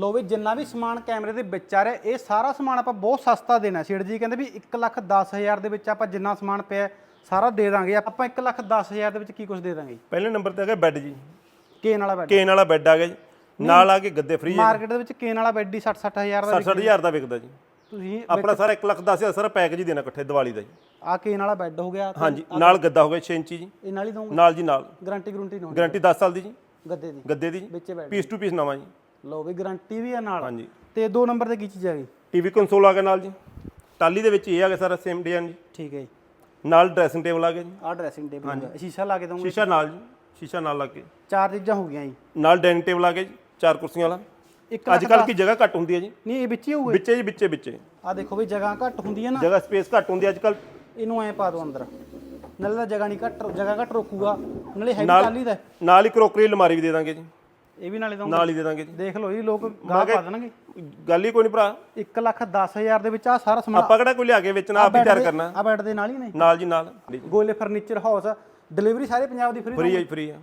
ਲੋ ਵੀ ਜਿੰਨਾ ਵੀ ਸਮਾਨ ਕੈਮਰੇ ਦੇ ਵਿੱਚ ਆ ਰਿਹਾ ਇਹ ਸਾਰਾ ਸਮਾਨ ਆਪਾਂ ਬਹੁਤ ਸਸਤਾ ਦੇਣਾ। ਛੇੜ ਜੀ ਕਹਿੰਦੇ ਵੀ 1 ਲੱਖ 10 ਹਜ਼ਾਰ ਦੇ ਵਿੱਚ ਆਪਾਂ ਜਿੰਨਾ ਸਮਾਨ ਪਿਆ ਸਾਰਾ ਦੇ ਦਾਂਗੇ। ਆਪਾਂ 1 ਲੱਖ 10 ਹਜ਼ਾਰ ਦੇ ਵਿੱਚ ਕੀ ਕੁਝ ਦੇ ਦਾਂਗੇ? ਪਹਿਲੇ ਨੰਬਰ ਤੇ ਹੈਗਾ ਬੈੱਡ ਜੀ। ਕੇਨ ਵਾਲਾ ਬੈੱਡ। ਕੇਨ ਵਾਲਾ ਬੈੱਡ ਆ ਗਿਆ ਜੀ। ਨਾਲ ਆ ਕੇ ਗੱਦੇ ਫ੍ਰੀ ਹੈ ਮਾਰਕੀਟ ਦੇ ਵਿੱਚ ਕੇਨ ਵਾਲਾ ਬੈੱਡ ਹੀ 60 60 ਹਜ਼ਾਰ ਦਾ 60 ਹਜ਼ਾਰ ਦਾ ਵਿਕਦਾ ਜੀ। ਤੁਸੀਂ ਆਪਣਾ ਸਾਰਾ 1 ਲੱਖ 10 ਹਜ਼ਾਰ ਸਾਰਾ ਪੈਕੇਜ ਹੀ ਦੇਣਾ ਇਕੱਠੇ ਦੀਵਾਲੀ ਦਾ ਜੀ। ਆ ਕੇਨ ਵਾਲਾ ਬੈੱਡ ਹੋ ਗਿਆ। ਹਾਂਜੀ ਨਾਲ ਗੱਦਾ ਹੋ ਗਿਆ 6 ਇੰਚੀ ਜੀ। ਇਹ ਨਾਲ ਹੀ ਦਊਂਗੇ। ਨਾਲ ਜੀ ਨਾਲ। ਗਾਰੰਟੀ ਗਰੰਟੀ ਨੋ ਗਾਰੰਟੀ 10 ਸਾਲ ਦੀ ਜੀ। ਗੱਦੇ ਦੀ। ਗੱਦੇ ਦੀ ਪੀਸ ਟੂ ਪੀਸ ਨਵਾਂ ਜੀ। ਲੋ ਵੀ ਗਾਰੰਟੀ ਵੀ ਆ ਨਾਲ। ਹਾਂਜੀ। ਤੇ ਦੋ ਨੰਬਰ ਤੇ ਕੀ ਚੀਜ਼ ਆ ਗਈ? ਟੀਵੀ ਕੰਸੋਲ ਆ ਗਿਆ ਨਾਲ ਜੀ। ਟਾਲੀ ਦੇ ਵਿੱਚ ਇਹ ਆ ਗਿਆ ਸਾਰਾ ਸੇਮ ਡਿਜ਼ਾਈਨ ਜੀ। ਠੀਕ ਹੈ ਜੀ। ਨਾਲ ਡਰੈਸਿੰਗ ਟੇਬਲ ਆ ਗਿਆ ਜੀ। ਆ ਡਰੈਸਿੰਗ ਟੇਬਲ ਸ਼ੀਸ਼ਾ ਲਾ ਕੇ ਦਊਂਗੇ। ਸ਼ੀਸ਼ਾ ਨਾਲ ਜੀ। ਸ਼ੀਸ਼ਾ ਨਾਲ ਲੱਗ ਕੇ। ਚਾਰ ਚੀਜ਼ਾਂ ਹੋ ਗਈਆਂ ਜੀ। ਨਾਲ ਡਾਈਨਿੰਗ ਟੇਬਲ ਆ ਗਿਆ ਜੀ। ਚਾਰ ਕੁਰਸੀਆਂ ਵਾਲਾ। ਇੱਕ ਅੱਜ ਕੱਲ ਕੀ ਜਗ੍ਹਾ ਘੱਟ ਹੁੰਦੀ ਹੈ ਜੀ। ਨਹੀਂ ਇਹ ਵਿੱਚ ਹੀ ਹੋਊਗਾ। ਵਿੱਚੇ ਜੀ ਵਿੱਚੇ ਵਿੱਚੇ। ਆ ਦੇਖੋ ਵੀ ਜਗ੍ਹਾ ਘੱਟ ਹੁੰਦੀ ਹੈ ਨਾ। ਜਗ੍ਹਾ ਸਪੇਸ ਘੱਟ ਹੁੰਦੀ ਹੈ ਅੱਜ ਕੱਲ ਇਹਨੂੰ ਐ ਪਾ ਦੋ ਅੰਦਰ। ਨਾਲੇ ਤਾਂ ਜਗ੍ਹਾ ਨਹੀਂ ਘੱਟ ਜਗ੍ਹਾ ਘੱਟ ਰੋਕੂਗਾ। ਨਾਲੇ ਹੈਵੀ ਟਾਲੀ ਦਾ। ਨਾਲ ਹੀ ਕਰੋਕਰੀ ਅਲਮਾਰੀ ਵੀ ਦੇ ਦਾਂਗੇ ਜੀ। ਇਹ ਵੀ ਨਾਲੇ ਦਊਂਗੇ। ਨਾਲ ਹੀ ਦੇ ਦਾਂਗੇ ਜੀ। ਦੇਖ ਲਓ ਜੀ ਲੋਕ ਗਾਹ ਪਾ ਦੇਣਗੇ। ਗੱਲ ਹੀ ਕੋਈ ਨਹੀਂ ਭਰਾ। 1 ਲੱਖ 10 ਹਜ਼ਾਰ ਦੇ ਵਿੱਚ ਆ ਸਾਰਾ ਸਮਾਨ ਆਪਾਂ ਕਿਹੜਾ ਕੋਈ ਲਿਆ ਕੇ ਵੇਚਣਾ ਆਪ ਹੀ ਤਿਆਰ ਕਰਨਾ। ਆ ਬੈੱਡ ਦੇ ਨਾਲ ਹੀ ਨੇ। ਨਾਲ ਜੀ ਨਾਲ। ਗੋਲੇ ਫਰਨੀਚਰ ਹਾਊਸ ਡਿਲੀਵਰੀ ਸਾਰੇ ਪੰਜਾਬ ਦੀ ਫ੍ਰੀ ਫ੍ਰੀ ਹੈ ਫ੍ਰੀ ਹੈ